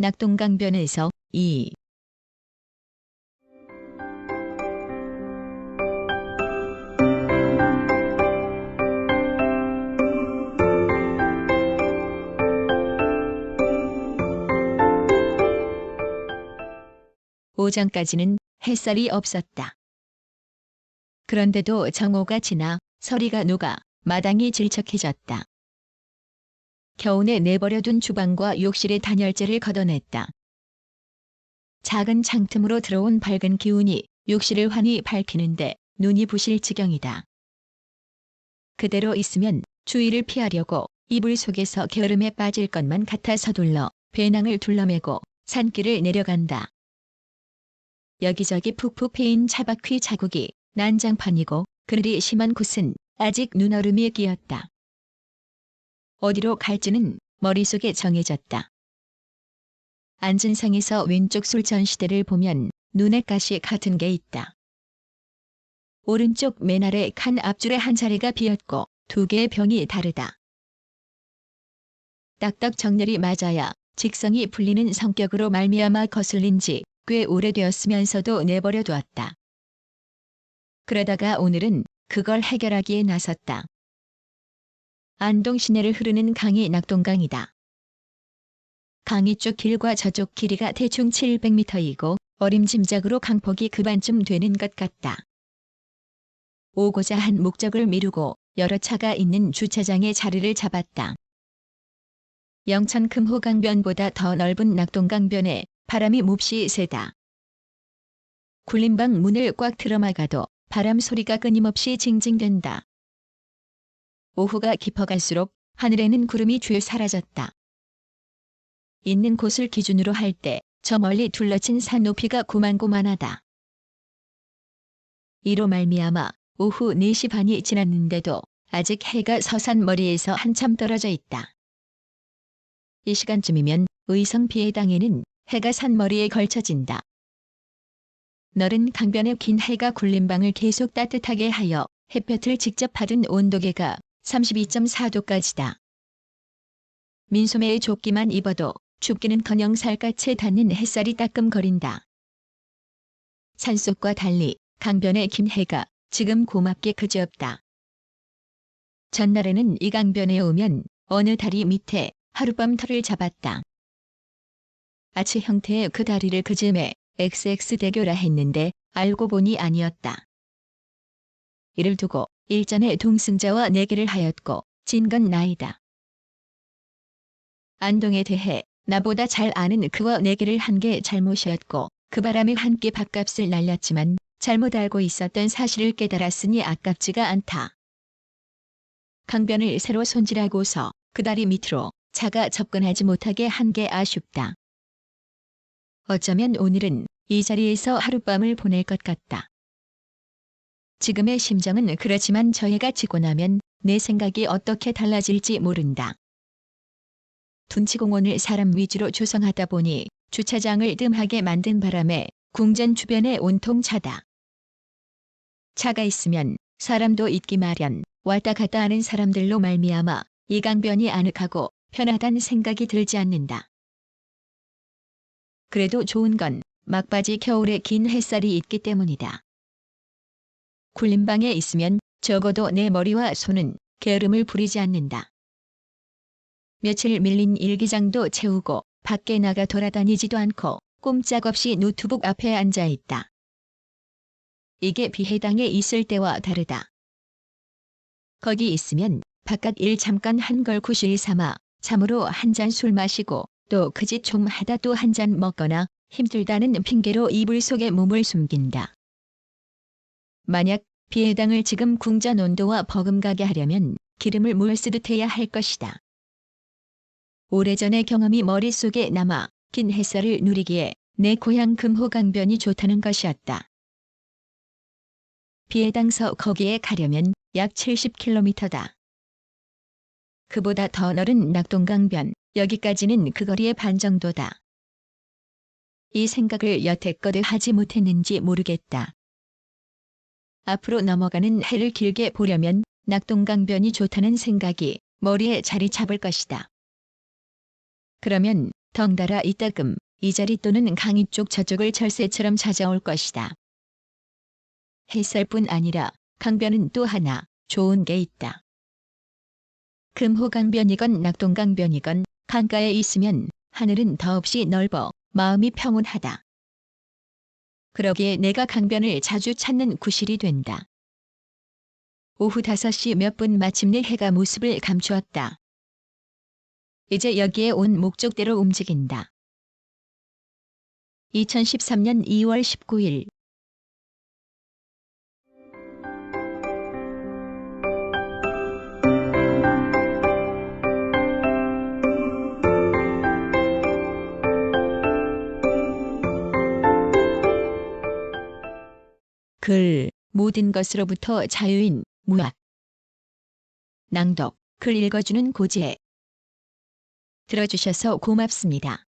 낙동강변에서 이 오전까지는 햇살이 없었다. 그런데도 정오가 지나 서리가 녹아 마당이 질척해졌다. 겨우내 내버려둔 주방과 욕실의 단열재를 걷어냈다. 작은 창틈으로 들어온 밝은 기운이 욕실을 환히 밝히는데 눈이 부실 지경이다. 그대로 있으면 주위를 피하려고 이불 속에서 게으름에 빠질 것만 같아 서둘러 배낭을 둘러매고 산길을 내려간다. 여기저기 푹푹 패인 차바퀴 자국이 난장판이고 그늘이 심한 곳은 아직 눈얼음이 끼었다. 어디로 갈지는 머릿속에 정해졌다. 앉은 상에서 왼쪽 술 전시대를 보면 눈에 가시 같은 게 있다. 오른쪽 맨 아래 칸 앞줄에 한 자리가 비었고 두 개의 병이 다르다. 딱딱 정렬이 맞아야 직성이 풀리는 성격으로 말미암아 거슬린 지 꽤 오래되었으면서도 내버려 두었다. 그러다가 오늘은 그걸 해결하기에 나섰다. 안동 시내를 흐르는 강이 낙동강이다. 강 이 쪽 길과 저쪽 길이가 대충 700m이고 어림짐작으로 강폭이 그 반쯤 되는 것 같다. 오고자 한 목적을 미루고 여러 차가 있는 주차장에 자리를 잡았다. 영천 금호강변보다 더 넓은 낙동강변에 바람이 몹시 세다. 굴림방 문을 꽉 틀어막아도 바람 소리가 끊임없이 징징댄다. 오후가 깊어갈수록 하늘에는 구름이 줄 사라졌다. 있는 곳을 기준으로 할 때 저 멀리 둘러친 산 높이가 고만고만하다. 이로 말미암아 오후 4시 반이 지났는데도 아직 해가 서산 머리에서 한참 떨어져 있다. 이 시간쯤이면 의성 비해 당에는 해가 산 머리에 걸쳐진다. 너른 강변의 긴 해가 굴림방을 계속 따뜻하게 하여 햇볕을 직접 받은 온도계가 32.4도까지다. 민소매의 조끼만 입어도 춥기는커녕 살갗에 닿는 햇살이 따끔거린다. 산속과 달리 강변의 긴 해가 지금 고맙게 그지없다. 전날에는 이 강변에 오면 어느 다리 밑에 하룻밤 터를 잡았다. 아치 형태의 그 다리를 그즘에 XX대교라 했는데 알고 보니 아니었다. 이를 두고 일전에 동승자와 내기를 하였고 진 건 나이다. 안동에 대해 나보다 잘 아는 그와 내기를 한 게 잘못이었고 그 바람에 한 끼 밥값을 날렸지만 잘못 알고 있었던 사실을 깨달았으니 아깝지가 않다. 강변을 새로 손질하고서 그 다리 밑으로 차가 접근하지 못하게 한 게 아쉽다. 어쩌면 오늘은 이 자리에서 하룻밤을 보낼 것 같다. 지금의 심정은 그렇지만 저 해가 지고 나면 내 생각이 어떻게 달라질지 모른다. 둔치공원을 사람 위주로 조성하다 보니 주차장을 뜸하게 만든 바람에 궁전 주변에 온통 차다. 차가 있으면 사람도 있기 마련 왔다 갔다 하는 사람들로 말미암아 이 강변이 아늑하고 편하단 생각이 들지 않는다. 그래도 좋은 건 막바지 겨울에 긴 햇살이 있기 때문이다. 굴림방에 있으면 적어도 내 머리와 손은 게으름을 부리지 않는다. 며칠 밀린 일기장도 채우고 밖에 나가 돌아다니지도 않고 꼼짝없이 노트북 앞에 앉아 있다. 이게 비해당에 있을 때와 다르다. 거기 있으면 바깥 일 잠깐 한 걸 구실 삼아 참으로 한 잔 술 마시고 또 그짓 좀 하다 또 한 잔 먹거나 힘들다는 핑계로 이불 속에 몸을 숨긴다. 만약 비해당을 지금 궁전 온도와 버금가게 하려면 기름을 물 쓰듯 해야 할 것이다. 오래전의 경험이 머릿속에 남아 긴 햇살을 누리기에 내 고향 금호강변이 좋다는 것이었다. 비해당서 거기에 가려면 약 70km다. 그보다 더 넓은 낙동강변, 여기까지는 그 거리의 반 정도다. 이 생각을 여태껏 하지 못했는지 모르겠다. 앞으로 넘어가는 해를 길게 보려면 낙동강변이 좋다는 생각이 머리에 자리 잡을 것이다. 그러면 덩달아 이따금 이 자리 또는 강의 쪽 저쪽을 철새처럼 찾아올 것이다. 햇살뿐 아니라 강변은 또 하나 좋은 게 있다. 금호강변이건 낙동강변이건 강가에 있으면 하늘은 더없이 넓어 마음이 평온하다. 그러기에 내가 강변을 자주 찾는 구실이 된다. 오후 5시 몇 분 마침내 해가 모습을 감추었다. 이제 여기에 온 목적대로 움직인다. 2013년 2월 19일 글 모든 것으로부터 자유인 무학 낭독 글 읽어주는 고지혜 들어주셔서 고맙습니다.